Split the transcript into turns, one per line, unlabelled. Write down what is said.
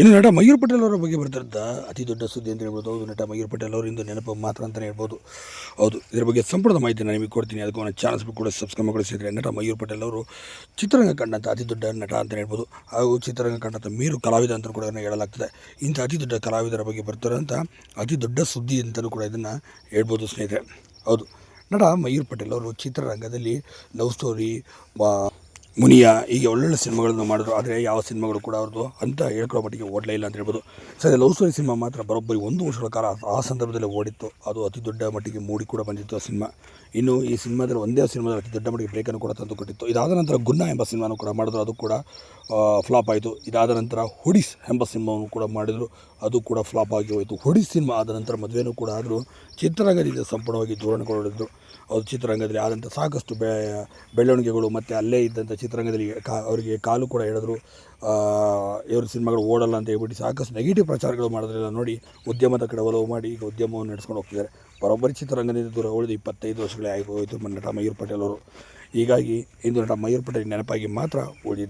ಇನ್ನು ನಟ ಮಯೂರ್ ಪಟೇಲ್ ಅವರ ಬಗ್ಗೆ ಬರ್ತಿದ್ದ ಅತಿ ದೊಡ್ಡ ಸುದ್ದಿ ಅಂತ ಹೇಳ್ಬೋದು. ಹೌದು, ನಟ ಮಯೂರ್ ಪಟೇಲ್ ಅವರು ಇಂದು ನೆನಪು ಮಾತ್ರ ಅಂತಲೇ ಹೇಳ್ಬೋದು. ಹೌದು, ಇದರ ಬಗ್ಗೆ ಸಂಪೂರ್ಣ ಮಾಹಿತಿ ನಾನು ನಿಮಗೆ ಕೊಡ್ತೀನಿ. ಅದಕ್ಕೂ ನನ್ನ ಚಾನಲ್ಸ್ ಕೂಡ ಸಬ್ಸ್ಕ್ರೈಬ್ ಮಾಡಿಸಿದರೆ ನಟ ಮಯೂರ್ ಪಟೇಲ್ ಅವರು ಚಿತ್ರರಂಗ ಕಂಡಂಥ ಅತಿ ದೊಡ್ಡ ನಟ ಅಂತಲೇ ಹೇಳ್ಬೋದು. ಹಾಗೂ ಚಿತ್ರರಂಗ ಕಂಡಂಥ ಮೀರು ಕಲಾವಿದ ಅಂತ ಕೂಡ ಇದನ್ನು ಹೇಳಲಾಗ್ತದೆ. ಇಂಥ ಅತಿ ದೊಡ್ಡ ಕಲಾವಿದರ ಬಗ್ಗೆ ಬರ್ತಾರಂಥ ಅತಿ ದೊಡ್ಡ ಸುದ್ದಿ ಅಂತಲೂ ಕೂಡ ಇದನ್ನು ಹೇಳ್ಬೋದು ಸ್ನೇಹಿತರೆ. ಹೌದು, ನಟ ಮಯೂರ್ ಪಟೇಲ್ ಅವರು ಚಿತ್ರರಂಗದಲ್ಲಿ ಲವ್ ಸ್ಟೋರಿ ಮುನಿಯ ಹೀಗೆ ಒಳ್ಳೊಳ್ಳೆ ಸಿನಿಮಾಗಳನ್ನು ಮಾಡಿದ್ರು. ಆದರೆ ಯಾವ ಸಿನಿಮಾಗಳು ಕೂಡ ಅವ್ರದ್ದು ಅಂತ ಹೇಳ್ಕೊಳ್ಳೋ ಮಟ್ಟಿಗೆ ಓಡಲೇ ಇಲ್ಲ ಅಂತ ಹೇಳ್ಬೋದು. ಸರಿ ಲವ್ ಸ್ಟೋರಿ ಸಿನಿಮಾ ಮಾತ್ರ, ಬರೋಬ್ಬರಿ ಒಂದು ವರ್ಷಗಳ ಕಾಲ ಆ ಸಂದರ್ಭದಲ್ಲಿ ಓಡಿತ್ತು. ಅದು ಅತಿ ದೊಡ್ಡ ಮಟ್ಟಿಗೆ ಮೂಡಿ ಕೂಡ ಬಂದಿತ್ತು ಆ ಸಿನಿಮಾ. ಇನ್ನು ಈ ಸಿನಿಮಾದಲ್ಲಿ ಒಂದೇ ಸಿನಿಮಾದಲ್ಲಿ ಅತಿ ದೊಡ್ಡ ಮಟ್ಟಿಗೆ ಬ್ರೇಕನ್ನು ಕೂಡ ತಂದು ಕೊಟ್ಟಿತ್ತು ಇದಾದ ನಂತರ ಗುನ್ನ ಎಂಬ ಸಿನಿಮಾನು ಕೂಡ ಮಾಡಿದ್ರು. ಅದು ಕೂಡ ಫ್ಲಾಪ್ ಆಯಿತು. ಇದಾದ ನಂತರ ಹುಡಿಸ್ ಎಂಬ ಸಿನಿಮಾವನ್ನು ಕೂಡ ಮಾಡಿದರು. ಅದು ಕೂಡ ಫ್ಲಾಪ್ ಆಗಿ ಹೋಯಿತು. ಹುಡಿಸ್ ಸಿನಿಮಾ ಆದ ನಂತರ ಮದುವೆನೂ ಕೂಡ ಆದರೂ ಚಿತ್ರರಂಗದಿಂದ ಸಂಪೂರ್ಣವಾಗಿ ದೂರಗೊಳಿದ್ರು ಅದು ಚಿತ್ರರಂಗದಲ್ಲಿ ಆದಂಥ ಸಾಕಷ್ಟು ಬೆ, ಬೆಳವಣಿಗೆಗಳು ಮತ್ತು ಅಲ್ಲೇ ಇದ್ದಂಥ ಚಿತ್ರರಂಗದಲ್ಲಿ ಕಾ ಅವರಿಗೆ ಕಾಲು ಕೂಡ ಹೇಳಿದ್ರು ಇವ್ರ ಸಿನಿಮಾಗಳು ಓಡಲ್ಲ ಅಂತ ಹೇಳ್ಬಿಟ್ಟು ಸಾಕಷ್ಟು ನೆಗೆಟಿವ್ ಪ್ರಚಾರಗಳು ಮಾಡೋದ್ರೆಲ್ಲ ನೋಡಿ ಉದ್ಯಮದ ಕಡೆ ಒಲವು ಮಾಡಿ ಈಗ ಉದ್ಯಮವನ್ನು ನಡೆಸ್ಕೊಂಡು ಹೋಗ್ತಿದ್ದಾರೆ. ಬರೋಬ್ಬರಿ ಚಿತ್ರರಂಗದಿಂದ ದೂರ ಉಳಿದು ಇಪ್ಪತ್ತೈದು ವರ್ಷಗಳೇ ಆಗಿ ಹೋಯಿತು ನಟ ಮಯೂರ್ ಪಟೇಲ್ ಅವರು. ಹೀಗಾಗಿ ಇಂದು ನಟ ಮಯೂರ್ ಪಟೇಲ್ ನೆನಪಾಗಿ ಮಾತ್ರ ಉಳಿದಿದ್ದಾರೆ